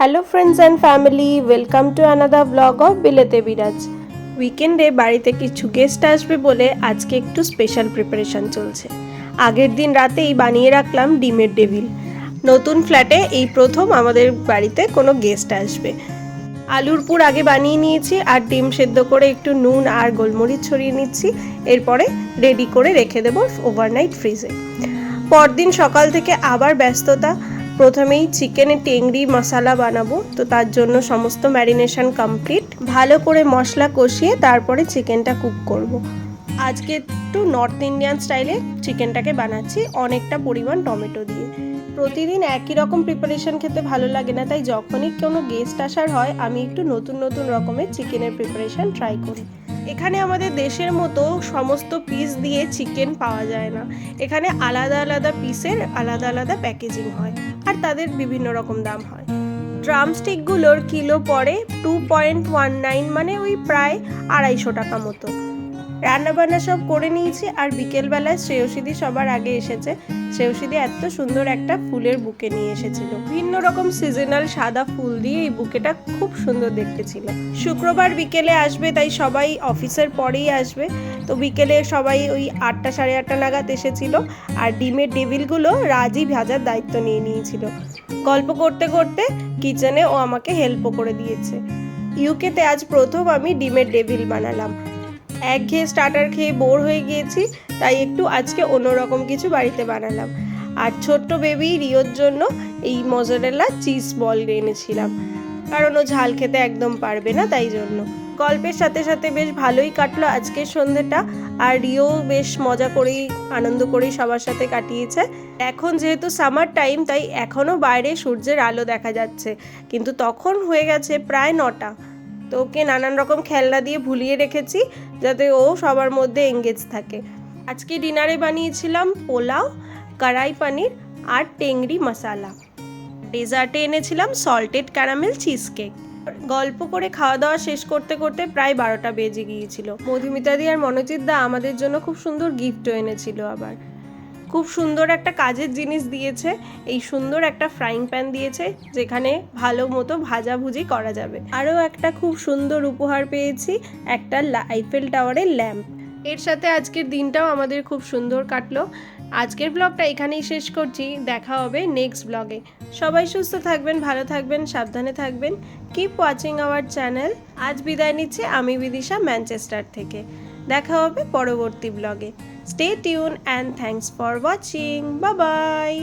Hello friends and family welcome to আনাদা blog of বিলেতে বিরাজ উইকেন্ডে বাড়িতে কিছু গেস্ট আসবে বলে আজকে একটু স্পেশাল প্রিপারেশন চলছে। আগের দিন রাতেই বানিয়ে রাখলাম ডিমের ডেভিল নতুন ফ্ল্যাটে এই প্রথম আমাদের বাড়িতে কোনো গেস্ট আসবে। আলুর পুর আগে বানিয়ে নিয়েছি আর ডিম সেদ্ধ করে একটু নুন আর গোলমরিচ ছড়িয়ে নিচ্ছি। এরপরে রেডি করে রেখে দেবো ওভারনাইট ফ্রিজে পরদিন সকাল থেকে আবার ব্যস্ততা। প্রথমেই চিকেনের টেংরি মশলা বানাবো, তো তার জন্য সমস্ত ম্যারিনেশন কমপ্লিট। ভালো করে মশলা কষিয়ে তারপরে চিকেনটা কুক করব। আজকে একটু নর্থ ইন্ডিয়ান স্টাইলে চিকেনটাকে বানাচ্ছি, অনেকটা পরিমাণ টমেটো দিয়ে। প্রতিদিন একই রকম প্রিপারেশন খেতে ভালো লাগে না, তাই যখনই কোনো গেস্ট আসার হয়, আমি একটু নতুন নতুন রকমের চিকেনের প্রিপারেশন ট্রাই করি। এখানে আমাদের দেশের মতো সমস্ত পিস দিয়ে চিকেন পাওয়া যায় না। এখানে আলাদা আলাদা পিসের আলাদা আলাদা প্যাকেজিং হয় আর তাদের বিভিন্ন রকম দাম হয়। ড্রামস্টিকগুলোর কিলো পড়ে টু পয়েন্ট ওয়ান নাইন মানে ওই প্রায় আড়াইশো টাকা মতো। রান্নাবান্না সব করে নিয়েছি আর বিকেলবেলায় শ্রেয়সীদি সবার আগে এসেছে। শ্রেয়সীদি এত সুন্দর একটা ফুলের বুকে নিয়ে এসেছিল। ভিন্ন রকম সিজনাল সাদা ফুল দিয়ে এই বুকেটা খুব সুন্দর দেখতে ছিল। শুক্রবার বিকেলে আসবে, তাই সবাই অফিসের পরেই আসবে। তো বিকেলে সবাই ওই আটটা সাড়ে আটটা নাগাদ এসেছিল আর ডিমের ডেভিলগুলো রাজি ভাজার দায়িত্ব নিয়ে নিয়েছিল। গল্প করতে করতে কিচেনে ও আমাকে হেল্পও করে দিয়েছে। ইউকেতে আজ প্রথম আমি ডিমের ডেভিল বানালাম। এক ঘেয়ে স্টার্টার খেয়ে বোর হয়ে গিয়েছি, তাই একটু আজকে অন্যরকম কিছু বাড়িতে বানালাম। আর ছোট্ট বেবি রিওর জন্য এই মজারেলা চিজ বল এনেছিলাম। কারণ ও ঝাল খেতে একদম পারবে না তাই জন্য। গল্পের সাথে সাথে বেশ ভালোই কাটলো আজকের সন্ধ্যেটা, আর রিও বেশ মজা করেই, আনন্দ করেই সবার সাথে কাটিয়েছে। এখন যেহেতু সামার টাইম তাই এখনও বাইরে সূর্যের আলো দেখা যাচ্ছে। কিন্তু তখন হয়ে গেছে প্রায় নটা। তো ওকে নানান রকম খেলনা দিয়ে ভুলিয়ে রেখেছি যাতে ও সবার মধ্যে এঙ্গেজ থাকে। আজকে ডিনারে বানিয়েছিলাম পোলাও, কড়াই পানির আর টেংরি মশালা। ডেজার্টে এনেছিলাম সল্টেড ক্যারামেল চিজ কেক গল্প করে খাওয়া দাওয়া শেষ করতে করতে প্রায় বারোটা বেজে গিয়েছিল। মধুমিতাদি আর মনোজিৎ দা আমাদের জন্য খুব সুন্দর গিফটও এনেছিল আবার। খুব সুন্দর একটা কাজের জিনিস দিয়েছে। এই সুন্দর একটা ফ্রাইং প্যান দিয়েছে, যেখানে ভালো মতো ভাজাভুজি করা যাবে। আরও একটা খুব সুন্দর উপহার পেয়েছি, একটা আইফেল টাওয়ারের ল্যাম্প এর সাথে আজকের দিনটাও আমাদের খুব সুন্দর কাটলো। আজকের ব্লগটা এখানেই শেষ করছি। দেখা হবে নেক্সট ব্লগে সবাই সুস্থ থাকবেন, ভালো থাকবেন, সাবধানে থাকবেন। কিপ ওয়াচিং আওয়ার চ্যানেল আজ বিদায় নিচ্ছে আমি বিদিশা ম্যানচেস্টার থেকে। দেখা হবে পরবর্তী ব্লগে stay tune and thanks for watching bye bye